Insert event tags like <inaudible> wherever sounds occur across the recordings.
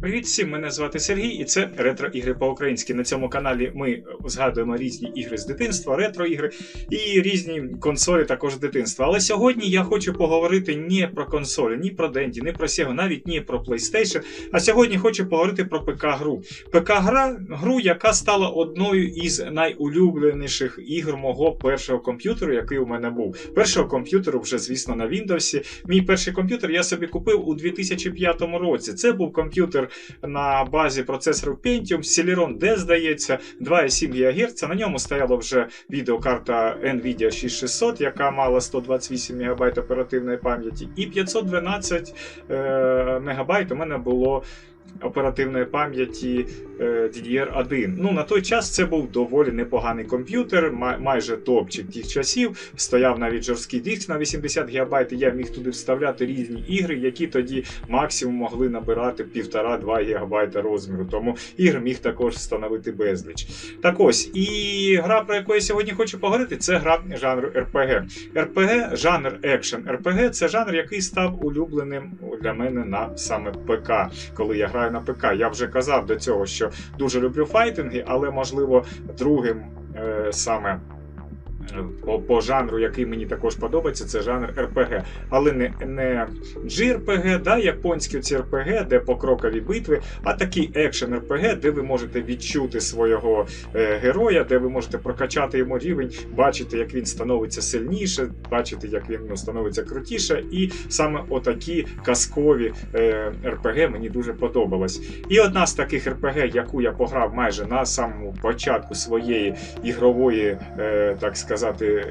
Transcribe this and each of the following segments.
Привіт всім, мене звати Сергій, і це ретро ігри по-українськи. На цьому каналі ми згадуємо різні ігри з дитинства, ретро ігри і різні консолі також з дитинства. Але сьогодні я хочу поговорити не про консолі, ні про Денді, ні про Sega, навіть не про PlayStation. А сьогодні хочу поговорити про ПК-гру. ПК-гра, гру, яка стала одною із найулюбленіших ігр мого першого комп'ютеру, який у мене був. Першого комп'ютеру вже, звісно, на Windows. Мій перший комп'ютер я собі купив у 2005 році. Це був комп'ютер на базі процесорів Pentium, Celeron D, здається, 2,7 ГГц. На ньому стояла вже відеокарта Nvidia 6600, яка мала 128 МБ оперативної пам'яті, і 512 е, МБ у мене було. Оперативної пам'яті е, DDR1. Ну, на той час це був доволі непоганий комп'ютер, май- майже топчик тих часів. Стояв навіть жорсткий диск на 80 ГБ, і я міг туди вставляти різні ігри, які тоді максимум могли набирати 1,5-2 ГБ розміру. Тому ігр міг також встановити безліч. Так ось, і гра, про яку я сьогодні хочу поговорити, це гра жанру RPG. RPG, жанр екшен. RPG це жанр, який став улюбленим для мене на саме ПК, коли я граю на ПК. Я вже казав до цього, що дуже люблю файтинги, але можливо другим е, саме. Е, По, по жанру, який мені також подобається, це жанр РПГ. Але не, не JRPG, да, японські ці РПГ, де покрокові битви, а такий екшен РПГ, де ви можете відчути свого е, героя, де ви можете прокачати йому рівень, бачити, як він становиться сильніше, бачити, як він ну, становиться крутіше. І саме отакі казкові е, РПГ мені дуже подобалось. І одна з таких РПГ, яку я пограв майже на самому початку своєї ігрової, е, так сказати,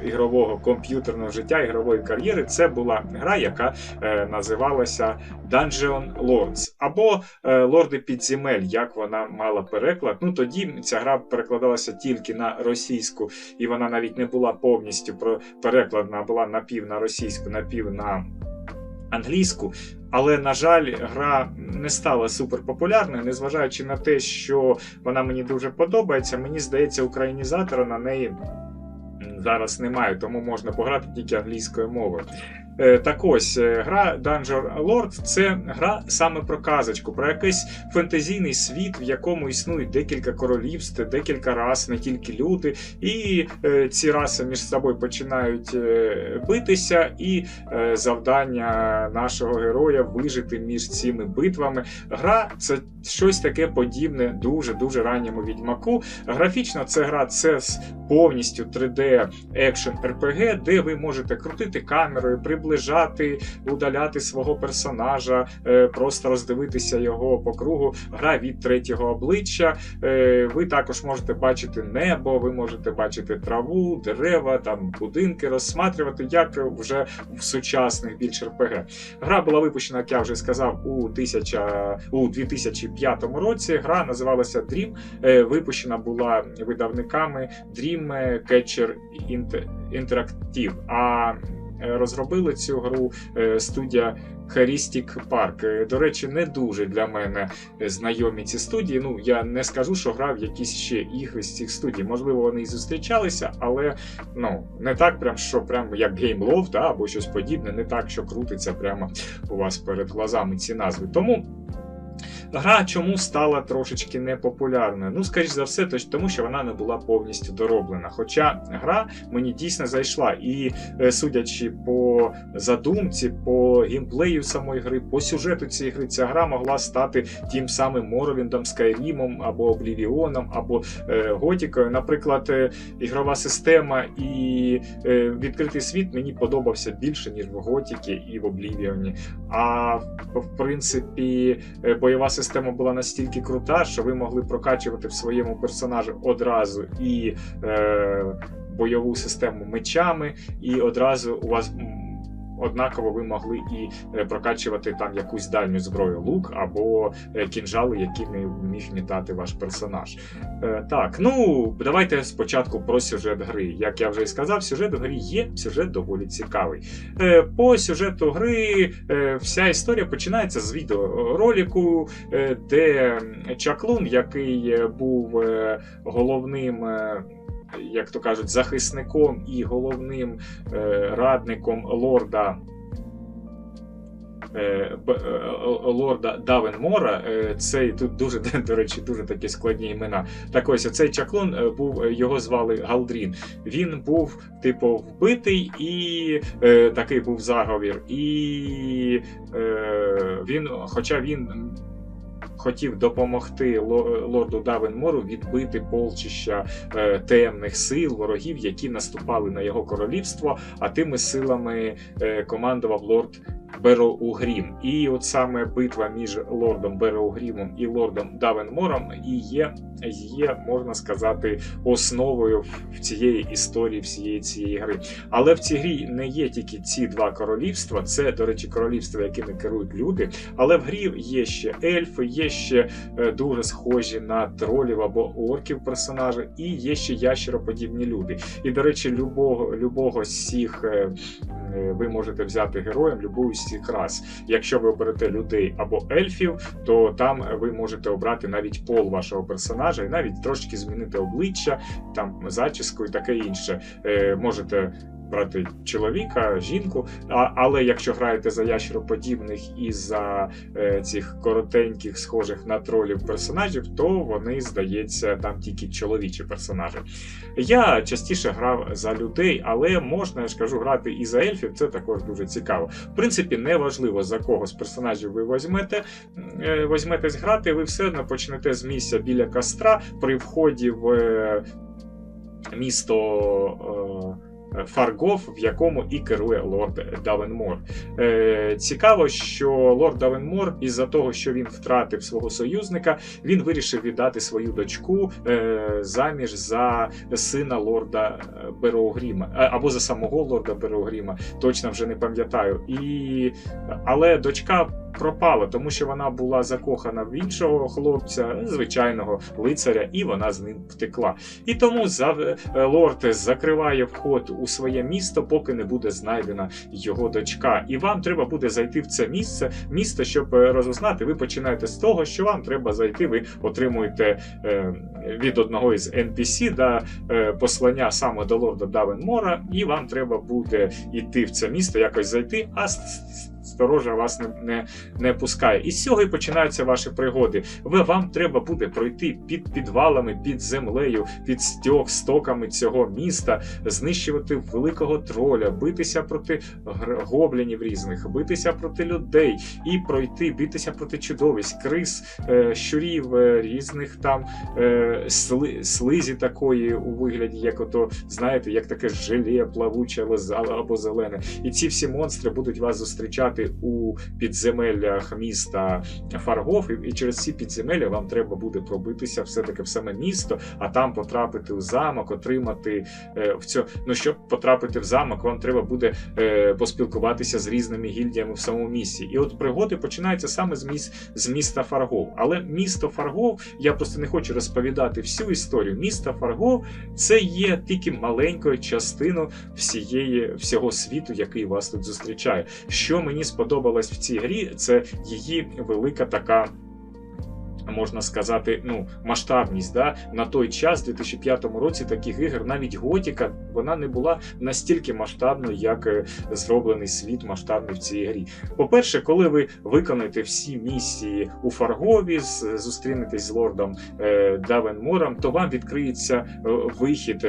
ігрового комп'ютерного життя, ігрової кар'єри, це була гра, яка е, називалася Dungeon Lords або е, Лорди підземель, як вона мала переклад. Ну тоді ця гра перекладалася тільки на російську, і вона навіть не була повністю перекладена, була напів на російську, напів на англійську. Але, на жаль, гра не стала суперпопулярною, незважаючи на те, що вона мені дуже подобається. Мені здається, українізатора на неї зараз немає, тому можна пограти тільки англійською мовою. Е, Так ось, е, гра Dungeon Lord це гра саме про казочку, про якийсь фентезійний світ, в якому існують декілька королівств, декілька рас, не тільки люди, і е, ці раси між собою починають битися, і завдання нашого героя вижити між цими битвами. Гра це щось таке подібне дуже дуже ранньому відьмаку. Графічно це гра це повністю 3D екшен RPG, де ви можете крутити камерою, приближати, удаляти свого персонажа, е, просто роздивитися його по кругу. Гра від третього обличчя. Е, Ви також можете бачити небо, ви можете бачити траву, дерева, там будинки, розсматрювати, як вже в сучасних більш РПГ. Гра була випущена, як я вже сказав, у 1000, у 2005 році. Гра називалася Dream. Е, Випущена була видавниками Dream Catcher Inter- Interactive. А розробили цю гру е, студія Heuristic Park. Е, До речі, не дуже для мене е, знайомі ці студії. Ну, я не скажу, що грав якісь ще ігри з цих студій. Можливо, вони і зустрічалися, але ну, не так, прям, що прям як Loft, да, або щось подібне, не так, що крутиться прямо у вас перед глазами ці назви. Тому. Гра чому стала трошечки непопулярною? Ну, скоріш за все, тому що вона не була повністю дороблена. Хоча гра мені дійсно зайшла, і е, судячи по задумці, по геймплею самої гри, по сюжету цієї гри, ця гра могла стати тим самим Моровіндом, Скайрімом або Облівіоном, або е, Готікою. Наприклад, е, ігрова система і е, відкритий світ мені подобався більше, ніж в Готіки і в Облівіоні. А в принципі, е, бойова система була настільки крута, що ви могли прокачувати в своєму персонажі одразу і е, бойову систему мечами, і одразу у вас. Однаково ви могли і е, прокачувати там якусь дальню зброю, лук або е, кінжали, якими міг мітати ваш персонаж. Е, Так, ну давайте спочатку про сюжет гри. Як я вже і сказав, сюжет у грі є, сюжет доволі цікавий. По сюжету гри вся історія починається з відеоролику, де Чаклун, який був головним. Як то кажуть, захисником і головним е, радником лорда е, е, лорда Давенмора. Цей тут дуже <laughs> до речі, дуже такі складні імена. Так ось цей чаклун був його звали Галдрін. Він був типу вбитий, і такий був заговір. І він, хоча він. Хотів допомогти лорду Давенмору відбити полчища е, темних сил, ворогів, які наступали на його королівство, а тими силами е, командував лорд Бероугрім. І от саме битва між лордом Бероугрімом і лордом Давенмором і є, є, можна сказати, основою цієї історії, всієї цієї гри. Але в цій грі не є тільки ці два королівства. Це, до речі, королівства, якими керують люди. Але в грі є ще ельфи, є ще е, дуже схожі на тролів або орків персонажі, і є ще ящероподібні люди. І, до речі, любого, любого з цих е, ви можете взяти героєм любого з цих рас. Якщо ви оберете людей або ельфів, то там ви можете обрати навіть пол вашого персонажа і навіть трошки змінити обличчя, там зачіску і таке інше. Е, можете брати чоловіка, жінку. А, але якщо граєте за ящероподібних і за е, цих коротеньких, схожих на тролів персонажів, то вони, здається, там тільки чоловічі персонажі. Я частіше грав за людей, але можна, я ж кажу, грати і за ельфів, це також дуже цікаво. В принципі, не важливо за кого з персонажів ви візьмете, е, візьметесь грати, ви все одно почнете з місця біля костра при вході в е, місто. Е, Фаргоф, в якому і керує лорд Давенмор. Е, цікаво, що лорд Давенмор, із-за того, що він втратив свого союзника, він вирішив віддати свою дочку е, заміж за сина лорда Бероугріма, е, або за самого лорда Бероугріма, точно вже не пам'ятаю. І... Але дочка пропала, тому що вона була закохана в іншого хлопця, звичайного лицаря, і вона з ним втекла. І тому за... лорд закриває вход у своє місто, поки не буде знайдена його дочка. І вам треба буде зайти в це місце, місто, щоб е, розузнати. Ви починаєте з того, що вам треба зайти. Ви отримуєте е, від одного із NPC да, е, послання саме до лорда Давенмора, і вам треба буде йти в це місто, якось зайти, а с- сторожа вас не, не, не пускає. І з цього і починаються ваші пригоди. Ви, вам треба буде пройти під підвалами, під землею, під стьок, стоками цього міста, знищувати великого троля, битися проти гоблінів різних, битися проти людей і пройти, битися проти чудовиськ, крис, е, щурів е, різних там е, сли, слизі такої у вигляді, як ото, знаєте, як таке желе плавуче або зелене. І ці всі монстри будуть вас зустрічати у підземеллях міста Фаргоф, і, і через ці підземелля вам треба буде пробитися все-таки в саме місто, а там потрапити в замок, отримати е, в цьо... Ну, щоб потрапити в замок, вам треба буде е, поспілкуватися з різними гільдіями в самому місті. І от пригоди починаються саме з, міс... з міста Фаргов. Але місто Фаргов, я просто не хочу розповідати всю історію. Місто Фаргов це є тільки маленькою частиною всієї всього світу, який вас тут зустрічає. Що мені сподобалось в цій грі, це її велика така. Можна сказати, ну масштабність. Да? На той час, в 2005 році, таких ігор, навіть Готіка, вона не була настільки масштабною, як е, зроблений світ масштабний в цій грі. По-перше, коли ви виконаєте всі місії у Фаргові, зустрінетесь з лордом е, Давенмором, то вам відкриється е, вихід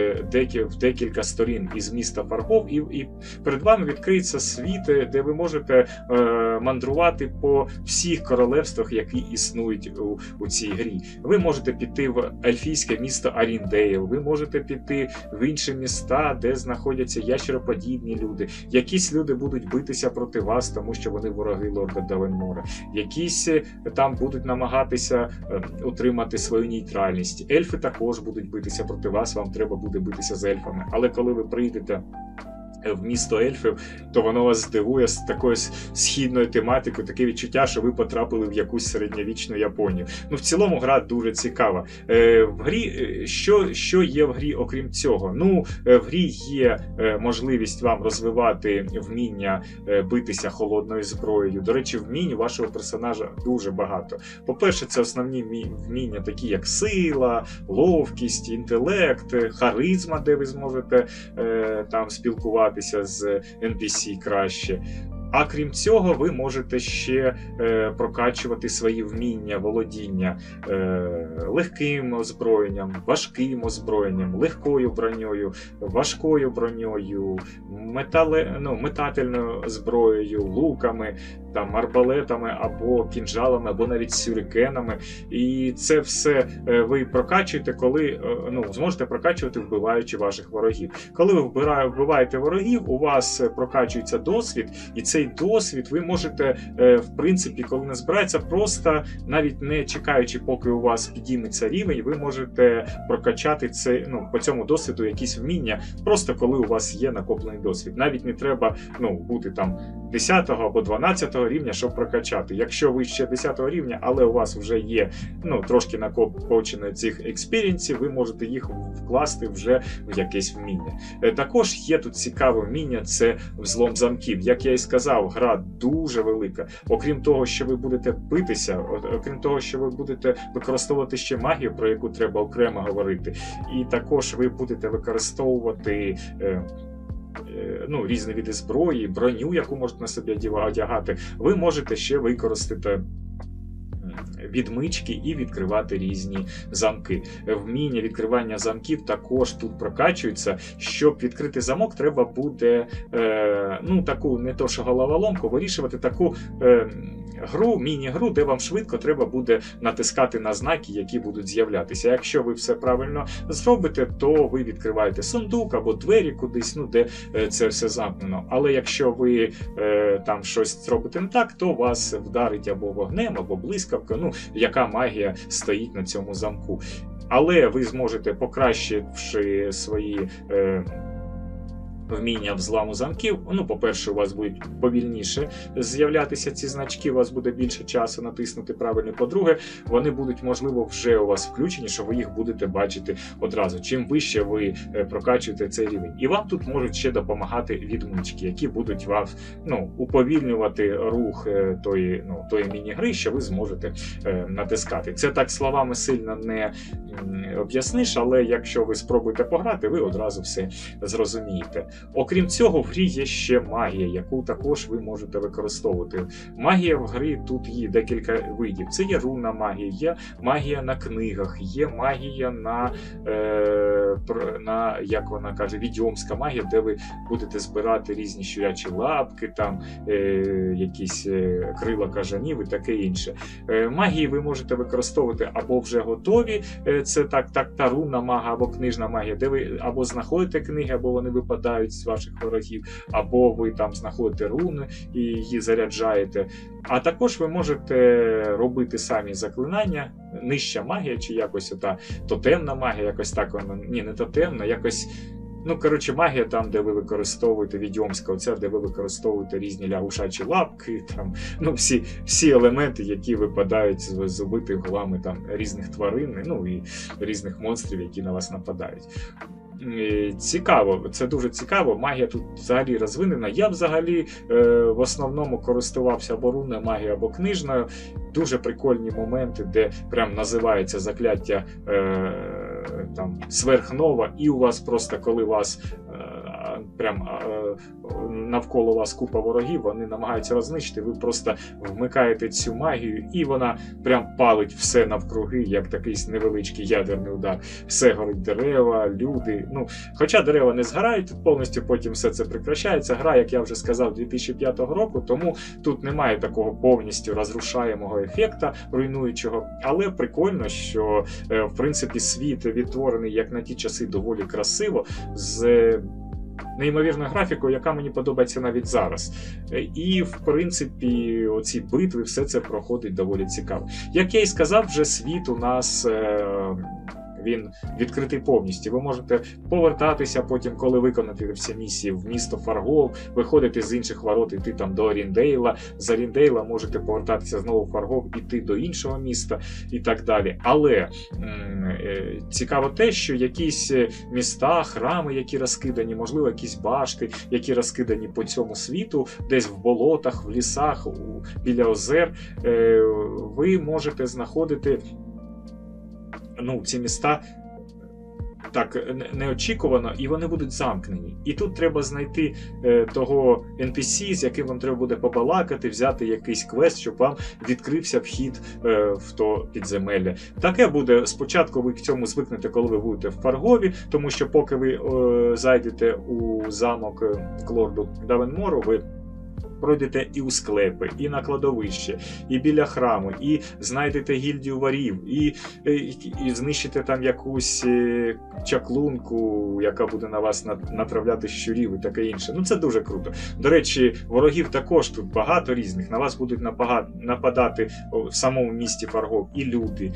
в декілька сторін із міста Фаргов, і, і перед вами відкриється світ, де ви можете мандрувати по всіх королевствах, які існують у, у цій грі. Ви можете піти в ельфійське місто Аріндейл, ви можете піти в інші міста, де знаходяться ящероподібні люди. Якісь люди будуть битися проти вас, тому що вони вороги лорда Давенмора. Якісь е, там будуть намагатися е, утримати свою нейтральність. Ельфи також будуть битися проти вас. Вам треба буде битися з ельфами. Але коли ви прийдете. Е, В місто ельфів, то воно вас здивує з такою східною тематикою, таке відчуття, що ви потрапили в якусь середньовічну Японію. Ну, в цілому гра дуже цікава. Е, в грі, е, що, що є в грі, окрім цього? Ну, е, в грі є можливість вам розвивати вміння битися холодною зброєю. До речі, вмінь вашого персонажа дуже багато. По-перше, це основні вміння, такі як сила, ловкість, інтелект, харизма, де ви зможете е, там спілкуватися з NPC краще. А крім цього, ви можете ще е, прокачувати свої вміння, володіння е, легким озброєнням, важким озброєнням, легкою броньою, важкою броньою, метале, ну, метательною зброєю, луками, там, арбалетами або кінжалами, або навіть сюрикенами. І це все е, ви прокачуєте, коли е, ну, зможете прокачувати, вбиваючи ваших ворогів. Коли ви вбиваєте ворогів, у вас прокачується досвід, і цей досвід ви можете, е, в принципі, коли не збирається, просто навіть не чекаючи, поки у вас підійметься рівень, ви можете прокачати це ну, по цьому досвіду якісь вміння, просто коли у вас є накоплений досвід. Навіть не треба ну, бути там 10 або 12 рівня, щоб прокачати. Якщо ви ще 10 рівня, але у вас вже є ну, трошки накопичено цих експірінсів, ви можете їх вкласти вже в якесь вміння. Е, також є тут цікаве вміння це взлом замків. Як я і сказав, гра дуже велика. Окрім того, що ви будете битися, окрім того, що ви будете використовувати ще магію, про яку треба окремо говорити, і також ви будете використовувати. Е, Е, ну, різні види зброї, броню, яку можете на собі одягати, ви можете ще використати. Відмички і відкривати різні замки. Вміння відкривання замків також тут прокачується. Щоб відкрити замок, треба буде е, ну, таку не то що головоломку, вирішувати таку е, гру, міні-гру, де вам швидко треба буде натискати на знаки, які будуть з'являтися. Якщо ви все правильно зробите, то ви відкриваєте сундук або двері кудись, ну де е, це все замкнено. Але якщо ви е, там щось зробите не так, то вас вдарить або вогнем, або блискавка, ну яка магія стоїть на цьому замку. Але ви зможете покращивши свої. Е, вміння взламу замків. Ну, по-перше, у вас будуть повільніше з'являтися ці значки, у вас буде більше часу натиснути правильно. По-друге, вони будуть, можливо, вже у вас включені, що ви їх будете бачити одразу. Чим вище ви е, прокачуєте цей рівень. І вам тут можуть ще допомагати відмички, які будуть вас ну, уповільнювати рух е, тої ну, тої міні-гри, що ви зможете е, натискати. Це так словами сильно не об'ясниш, але якщо ви спробуєте пограти, ви одразу все зрозумієте. Окрім цього, в грі є ще магія, яку також ви можете використовувати. Магія в грі тут є декілька видів. Це є руна магія, є магія на книгах, є магія на, е, на як вона каже, відьомська магія, де ви будете збирати різні щурячі лапки, там е, якісь е, крила кажанів і таке інше. Е, Магії ви можете використовувати або вже готові. Е, це так, так та руна мага або книжна магія, де ви або знаходите книги, або вони випадають з ваших ворогів, або ви там знаходите руни і її заряджаєте. А також ви можете робити самі заклинання, нижча магія, чи якось та тотемна магія, якось так вона. Ні, не тотемна, якось. Ну, коротше, магія там, де ви використовуєте відьомська, оця, де ви використовуєте різні лягушачі лапки, там, ну, всі всі елементи, які випадають з, з убитих головами там, різних тварин, ну і різних монстрів, які на вас нападають цікаво, це дуже цікаво. Магія тут взагалі розвинена. Я взагалі е, в основному користувався або рунною магією, або книжною. Дуже прикольні моменти, де прям називається закляття е, там сверхнова, і у вас просто коли вас е, прям е, навколо вас купа ворогів, вони намагаються рознищити, ви просто вмикаєте цю магію, і вона прям палить все навкруги, як такий невеличкий ядерний удар. Все горить дерева, люди. Ну, Хоча дерева не згорають, повністю потім все це прекращається. Гра, як я вже сказав, 2005 року, тому тут немає такого повністю розрушаємого ефекта руйнуючого. Але прикольно, що е, в принципі світ відтворений як на ті часи доволі красиво. Неймовірною графікою, яка мені подобається навіть зараз. І, в принципі, оці битви, все це проходить доволі цікаво. Як я і сказав, вже світ у нас. Е він відкритий повністю. Ви можете повертатися потім, коли виконати всі місії в місто Фаргов, виходити з інших ворот, йти там до Оріндейла. З Оріндейла можете повертатися знову в Фаргов, іти до іншого міста і так далі. Але е, цікаво те, що якісь е, міста, храми, які розкидані, можливо, якісь башти, які розкидані по цьому світу, десь в болотах, в лісах, у, біля озер, е, ви можете знаходити ну, ці міста так неочікувано, і вони будуть замкнені. І тут треба знайти е, того NPC, з яким вам треба буде побалакати, взяти якийсь квест, щоб вам відкрився вхід е, в то підземелля. Таке буде спочатку. Ви к цьому звикнете, коли ви будете в Фаргові, тому що поки ви е, зайдете у замок е, Клорду Давенмору, ви. Пройдете і у склепи, і на кладовище, і біля храму, і знайдете гільдію варів, і, і, і знищите там якусь е, чаклунку, яка буде на вас на- натравляти щурів і таке інше. Ну це дуже круто. До речі, ворогів також тут багато різних. На вас будуть нападати в самому місті Фаргов і люди.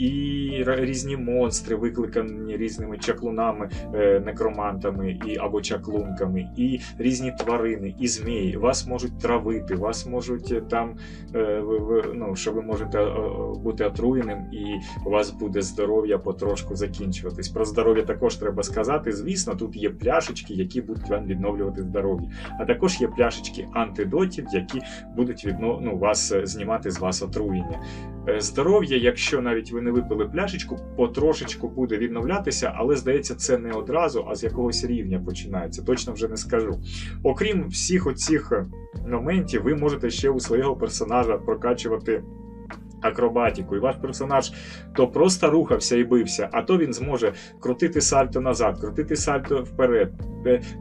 І різні монстри, викликані різними чаклунами, е, некромантами і або чаклунками, і різні тварини, і змії. Вас можуть травити, вас можуть е, там, е, ну, що ви можете бути отруєним, і у вас буде здоров'я потрошку закінчуватись. Про здоров'я також треба сказати. Звісно, тут є пляшечки, які будуть вам відновлювати здоров'я. А також є пляшечки антидотів, які будуть відно, ну, вас знімати з вас отруєння. Здоров'я, якщо навіть ви не випили пляшечку, потрошечку буде відновлятися, але здається, це не одразу, а з якогось рівня починається. Точно вже не скажу. Окрім всіх оцих е, моментів, ви можете ще у свого персонажа прокачувати. Акробатику, і ваш персонаж то просто рухався і бився, а то він зможе крутити сальто назад, крутити сальто вперед,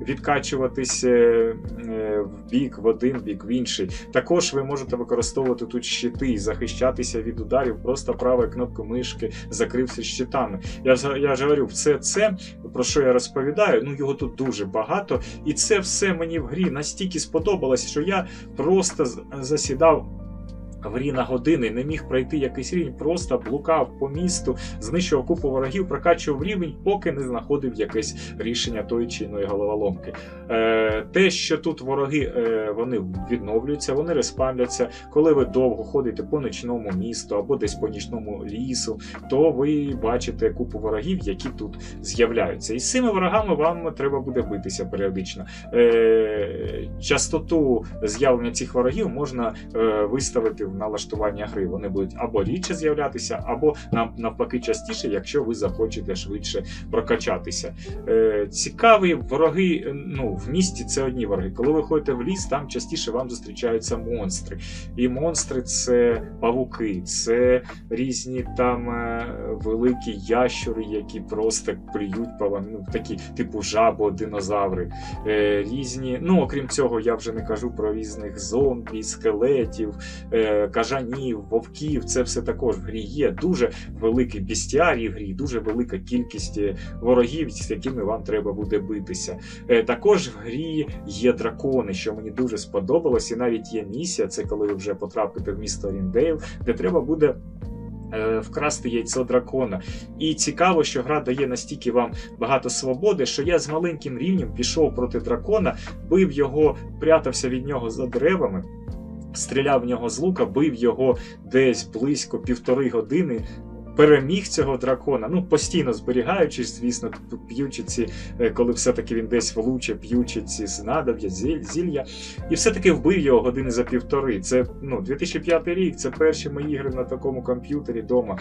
відкачуватись е, е, в бік, в один бік, в інший. Також ви можете використовувати тут щити і захищатися від ударів просто правою кнопкою мишки, закрився щитами. Я, я ж говорю, все це, про що я розповідаю, ну його тут дуже багато, і це все мені в грі настільки сподобалось, що я просто засідав. Грі години не міг пройти якийсь рівень, просто блукав по місту, знищував купу ворогів, прокачував рівень, поки не знаходив якесь рішення тої чи іної головоломки. Е, те, що тут вороги е, вони відновлюються, вони респавляться. Коли ви довго ходите по нічному місту або десь по нічному лісу, то ви бачите купу ворогів, які тут з'являються. І з цими ворогами вам треба буде битися періодично. Е, частоту з'явлення цих ворогів можна е, виставити в налаштування гри. Вони будуть або рідше з'являтися, або нав- навпаки частіше, якщо ви захочете швидше прокачатися. Е, цікаві вороги. е, Ну, в місті це одні вороги. Коли ви ходите в ліс, там частіше вам зустрічаються монстри. І монстри це павуки, це різні там е, великі ящури, які просто плюють ну, такі типу жабо, динозаври. Е, різні, ну окрім цього, я вже не кажу про різних зомбі, скелетів, е, кажанів, вовків. Це все також в грі є. Дуже великий бістіарій в грі, дуже велика кількість е, ворогів, з якими вам треба буде битися. Е, також в грі є дракони, що мені дуже сподобалось, і навіть є місія. Це коли ви вже потрапите в місто Ріндейл, де треба буде. е, Вкрасти яйцо дракона. І цікаво, що гра дає настільки вам багато свободи, що я з маленьким рівнем пішов проти дракона, бив його, прятався від нього за деревами, стріляв в нього з лука, бив його десь близько півтори години. Переміг цього дракона, ну постійно зберігаючись, звісно, п'ючи ці, е, коли все-таки він десь влуче, п'ючи ці снадоб'я, зіль- зілля, і все-таки вбив його години за півтори. Це ну 2005 рік, це перші мої ігри на такому комп'ютері вдома.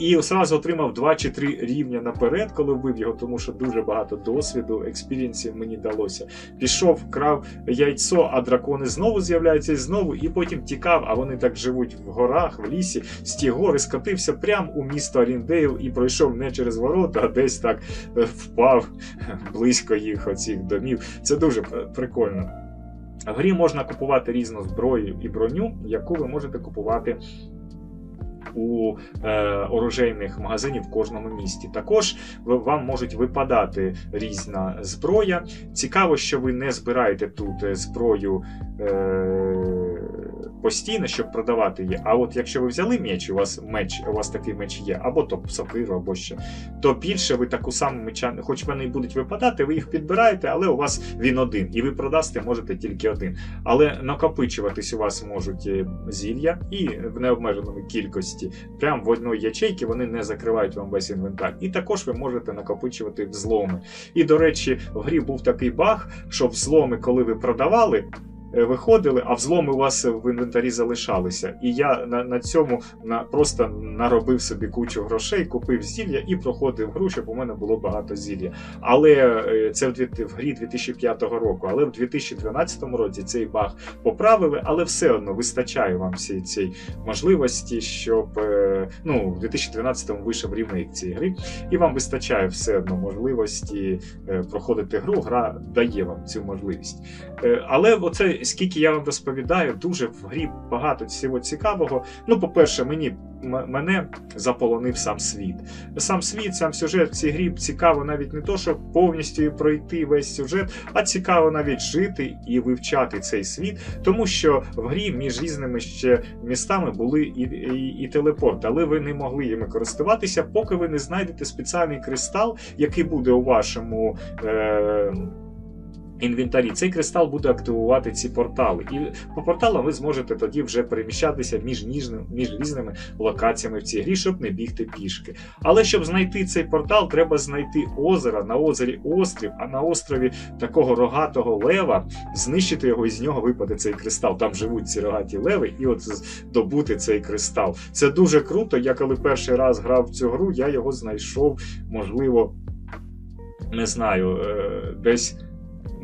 І одразу отримав 2 чи 3 рівня наперед, коли вбив його, тому що дуже багато досвіду, експірієнсів мені далося. Пішов, вкрав яйцо, а дракони знову з'являються і знову, і потім тікав, а вони так живуть в горах, в лісі, з ті гори скотився прямо у місто Аріндейл і пройшов не через ворота, а десь так е, впав близько їх оцих домів. Це дуже прикольно. В грі можна купувати різну зброю і броню, яку ви можете купувати у е, оружейних магазинів в кожному місті. Також вам можуть випадати різна зброя. Цікаво, що ви не збираєте тут е, зброю е, постійно, щоб продавати її. А от якщо ви взяли меч, у вас меч, у вас такий меч є, або то сокиру, або що, то більше ви таку саму меча, хоч вони і будуть випадати, ви їх підбираєте, але у вас він один, і ви продасти можете тільки один. Але накопичуватись у вас можуть е, зілля і в необмеженому кількості. Прямо в одній ячейці вони не закривають вам весь інвентар. І також ви можете накопичувати взломи. І, до речі, в грі був такий баг, що взломи, коли ви продавали. Е, виходили, а взломи у вас в інвентарі залишалися. І я на, на цьому на, просто наробив собі кучу грошей, купив зілля і проходив гру, щоб у мене було багато зілля. Але е, це в, в грі 2005 року. Але в 2012 році цей баг поправили, але все одно вистачає вам всієї цієї можливості, щоб е, ну, в 2012 вийшов ремейк цієї гри, і вам вистачає все одно можливості проходити гру. Гра дає вам цю можливість. Але оце скільки я вам розповідаю, дуже в грі багато всього цікавого. Ну, по-перше, мені мене заполонив сам світ. Сам світ, сам сюжет в цій грі цікаво навіть не то, щоб повністю пройти весь сюжет, а цікаво навіть жити і вивчати цей світ, тому що в грі між різними ще містами були і, і, і телепорти, але ви не могли їми користуватися, поки ви не знайдете спеціальний кристал, який буде у вашому. Е- Інвентарі цей кристал буде активувати ці портали, і по порталам ви зможете тоді вже переміщатися між ніжним, між різними локаціями в цій грі, щоб не бігти пішки. Але щоб знайти цей портал, треба знайти озеро, на озері острів, а на острові такого рогатого лева знищити його і з нього випаде цей кристал. Там живуть ці рогаті леви, і от здобути цей кристал. Це дуже круто. Я коли перший раз грав в цю гру, я його знайшов, можливо, не знаю, е, десь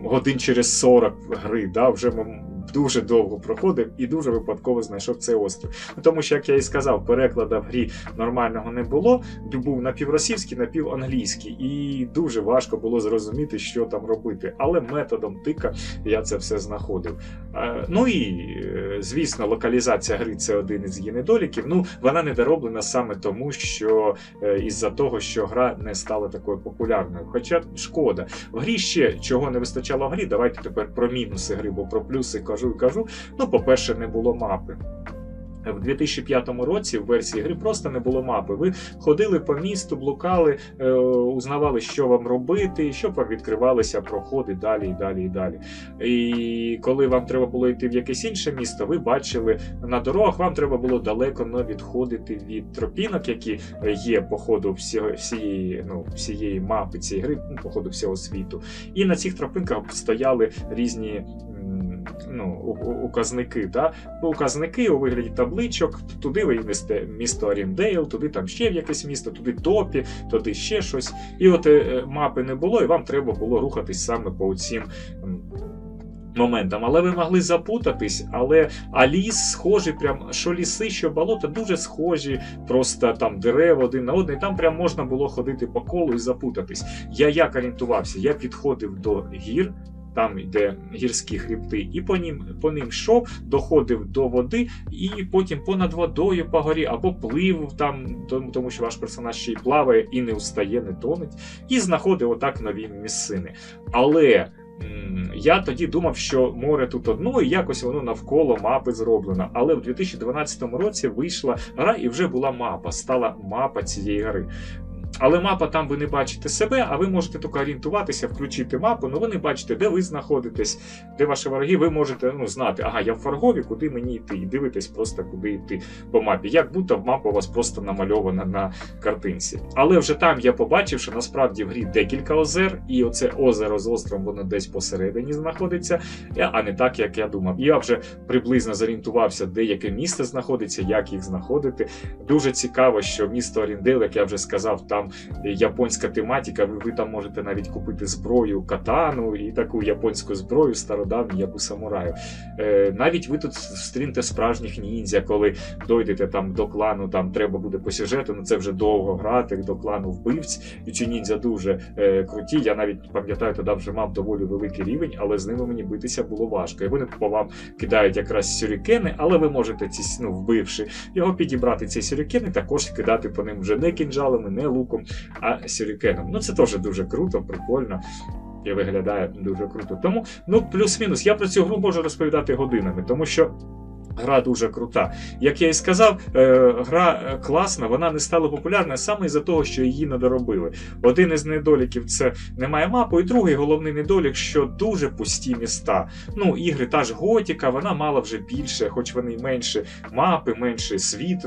годин через 40 гри, да, вже м- дуже довго проходив і дуже випадково знайшов цей острів. Ну, Тому що, як я і сказав, перекладу в грі нормального не було. Був напівросійський, напіванглійський, і дуже важко було зрозуміти, що там робити. Але методом тика я це все знаходив. Е, Ну і е, звісно, локалізація гри це один із її недоліків. Ну, вона недороблена саме тому, що е, із-за того, що гра не стала такою популярною. Хоча шкода. В грі ще чого не вистачало в грі. Давайте тепер про мінуси гри, бо про плюси кажу і кажу. Ну, по-перше, не було мапи. В 2005 році в версії гри просто не було мапи. Ви ходили по місту, блукали, е, узнавали, що вам робити, щоб вам відкривалися проходи далі і далі і далі. І коли вам треба було йти в якесь інше місто, ви бачили на дорогах, вам треба було далеко не відходити від тропінок, які є по ходу всієї, ну, всієї мапи цієї гри, ну, по ходу всього світу. І на цих тропинках стояли різні. Ну, указники, да? указники у вигляді табличок. Туди ви несете місто Аріндейл, туди там ще в якесь місто, туди топі, туди ще щось. І от е, мапи не було, і вам треба було рухатись саме по цим моментам. Але ви могли запутатись, але а ліс схожий, прям що ліси, що болота, дуже схожі, просто там дерева один на один. Там прям можна було ходити по колу і запутатись. Я як орієнтувався? Я підходив до гір. Там йде гірські хребти, і по ним по ним йшов, доходив до води, і потім понад водою по горі або плив там, тому, що ваш персонаж ще й плаває і не встає, не тонеть, і знаходив отак нові місцини. Але я тоді думав, що море тут одно, і якось воно навколо мапи зроблено. Але в 2012 році вийшла гра, і вже була мапа, стала мапа цієї гри. Але мапа там ви не бачите себе, а ви можете тільки орієнтуватися, включити мапу, але ви не бачите, де ви знаходитесь, де ваші вороги. Ви можете ну, знати, ага, я в Фаргові, куди мені йти, і дивитесь просто, куди йти по мапі. Як будто мапа у вас просто намальована на картинці. Але вже там я побачив, що насправді в грі декілька озер, і оце озеро з островом воно десь посередині знаходиться, а не так, як я думав. Я вже приблизно зорієнтувався, де яке місце знаходиться, як їх знаходити. Дуже цікаво, що місто Оріндейл, як я вже сказав, там японська тематика. Ви, ви там можете навіть купити зброю, катану і таку японську зброю стародавню, як у самураю. Е, навіть ви тут зустрінете справжніх ніндзя, коли дойдете там до клану, там треба буде по сюжету, ну це вже довго грати до клану вбивць. І ці ніндзя дуже е, круті. Я навіть пам'ятаю, тоді вже мав доволі великий рівень, але з ними мені битися було важко. І вони по вам кидають якраз сюрікени, але ви можете ці ну, вбивши його підібрати ці сюрікени, також кидати по ним вже не кінжалами, не луком, а сюрікеном. Ну це теж дуже круто, прикольно. І виглядає дуже круто. Тому, ну, плюс-мінус, я про цю гру можу розповідати годинами, тому що. Гра дуже крута. Як я і сказав, е, гра класна, вона не стала популярною саме із-за того, що її не доробили. Один із недоліків це немає мапи, і другий головний недолік, що дуже пусті міста. Ну, ігри та ж Готіка, вона мала вже більше, хоч вони й менше мапи, менше світ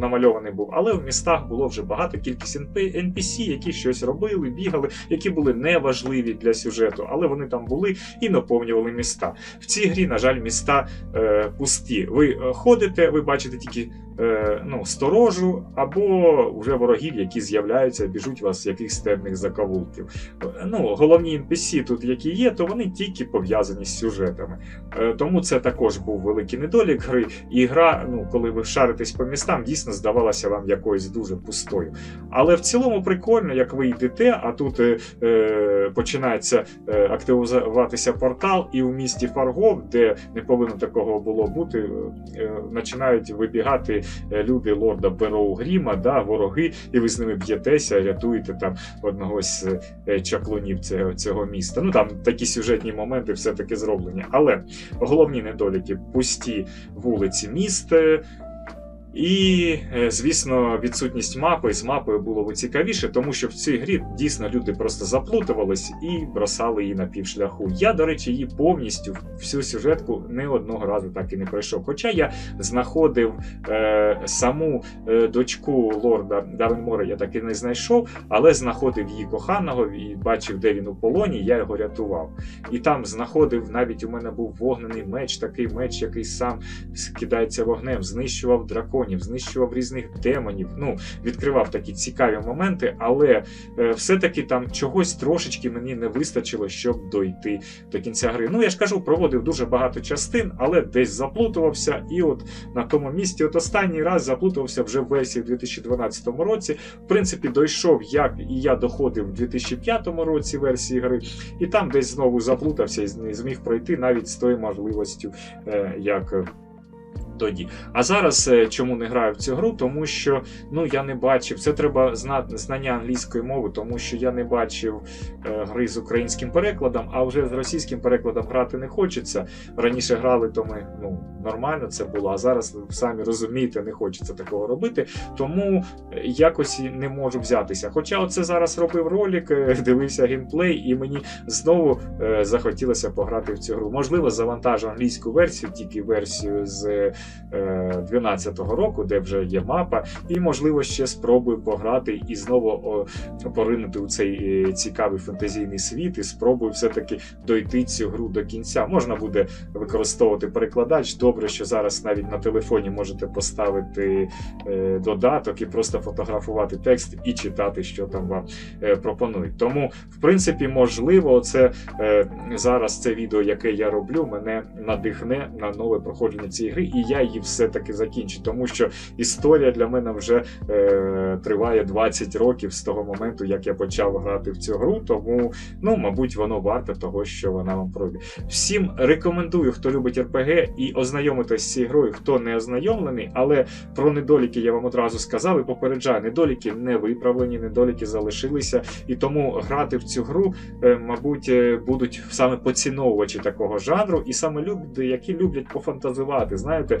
намальований був, але в містах було вже багато кількість NPC, які щось робили, бігали, які були неважливі для сюжету, але вони там були і наповнювали міста. В цій грі, на жаль, міста е, пусті. Ви е, ходите, ви бачите тільки е, ну, сторожу або вже ворогів, які з'являються, біжуть вас з якихось темних закавулків. Е, Ну, головні NPC тут, які є, то вони тільки пов'язані з сюжетами. Е, тому це також був великий недолік гри. І гра, ну, коли ви шаритесь по містам, дійсно здавалася вам якоюсь дуже пустою. Але в цілому прикольно, як ви йдете, а тут е, е, починається е, активуватися портал, і у місті Фаргов, де не повинно такого було бути, е, починають вибігати е, люди лорда Бероу Гріма, да, вороги, і ви з ними б'єтеся, рятуєте там одного з е, чаклунів цього, цього міста. Ну там такі сюжетні моменти все-таки зроблені. Але головні недоліки пусті вулиці міст. І, е, звісно, відсутність мапи з мапою було б цікавіше, тому що в цій грі дійсно люди просто заплутувались і бросали її на півшляху. Я, до речі, її повністю всю сюжетку не одного разу так і не пройшов. Хоча я знаходив е, саму е, дочку лорда Давенмора, я так і не знайшов, але знаходив її коханого і бачив, де він у полоні. Я його рятував. І там знаходив навіть у мене був вогнений меч, такий меч, який сам кидається вогнем, знищував драконів, знищував різних демонів. Ну, відкривав такі цікаві моменти, але е, все-таки там чогось трошечки мені не вистачило, щоб дойти до кінця гри. Ну, я ж кажу, проводив дуже багато частин, але десь заплутувався, і от на тому місці, от останній раз заплутався вже в версії в 2012 році. В принципі, дійшов, як і я доходив в 2005 році версії гри, і там десь знову заплутався і не зміг пройти навіть з тою можливістю, е, як. Тоді. А зараз е, чому не граю в цю гру? Тому що ну я не бачив. Це треба знати знання англійської мови, тому що я не бачив е, гри з українським перекладом, а вже з російським перекладом грати не хочеться. Раніше грали, то ми ну нормально це було. А зараз самі розумієте, не хочеться такого робити. Тому е, якось не можу взятися. Хоча оце зараз робив ролик, е, <laughs> дивився геймплей, і мені знову е, захотілося пограти в цю гру. Можливо, завантажу англійську версію, тільки версію з е, 12-го року, де вже є мапа, і можливо ще спробую пограти і знову поринути у цей е, цікавий фантазійний світ, і спробую все-таки дойти цю гру до кінця. Можна буде використовувати перекладач. Добре, що зараз навіть на телефоні можете поставити е, додаток і просто фотографувати текст і читати, що там вам е, пропонують. Тому, в принципі, можливо, це зараз це відео, яке я роблю, мене надихне на нове проходження цієї гри, і я її все-таки закінчу, тому що історія для мене вже е, триває 20 років з того моменту, як я почав грати в цю гру. Тому, ну, мабуть, воно варте того, що вона вам пройде. Всім рекомендую, хто любить РПГ, і ознайомитись з цією грою, хто не ознайомлений, але про недоліки я вам одразу сказав і попереджаю, недоліки не виправлені, недоліки залишилися, і тому грати в цю гру, е, мабуть, е, будуть саме поціновувачі такого жанру, і саме люди, які люблять пофантазувати, знаєте.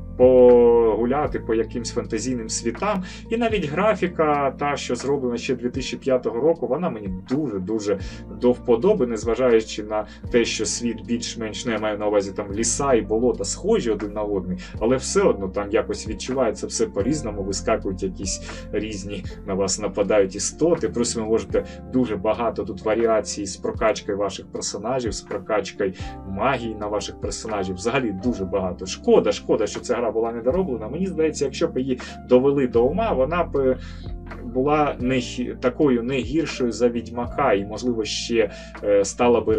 Погуляти по якимсь фантазійним світам, і навіть графіка, та що зроблена ще 2005 року, вона мені дуже дуже до вподоби, незважаючи на те, що світ більш-менш не маю на увазі там ліса і болота схожі один на одний, але все одно там якось відчувається все по-різному, вискакують якісь різні на вас нападають істоти. Плюс ви можете дуже багато тут варіацій з прокачкою ваших персонажів, з прокачкою магії на ваших персонажів. Взагалі дуже багато. Шкода, шкода, що ця гра була недороблена. Мені здається, якщо б її довели до ума, вона б була не такою не гіршою за відьмака, і можливо ще е, стала би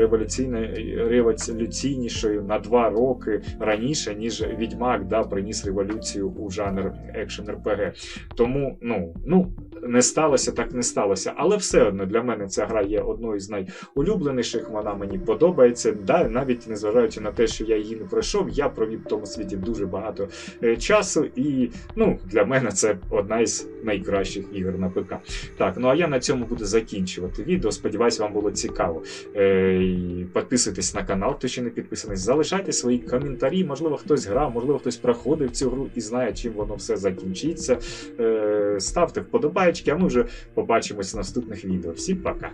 революційнішою на два роки раніше, ніж відьмак да, приніс революцію у жанр екшен РПГ. Тому ну, ну не сталося, так не сталося. Але все одно для мене ця гра є одною з найулюбленіших. Вона мені подобається. Да, навіть незважаючи на те, що я її не пройшов, я провів в тому світі дуже багато е, часу, і ну, для мене це одна із найкращих ігор на ПК. Так, ну а я на цьому буду закінчувати відео. Сподіваюсь, вам було цікаво. Е, Підписуйтесь на канал, хто ще не підписаний. Залишайте свої коментарі. Можливо, хтось грав, можливо, хтось проходив цю гру і знає, чим воно все закінчиться. Е, Ставте вподобайки, а ми вже побачимось в наступних відео. Всім пока!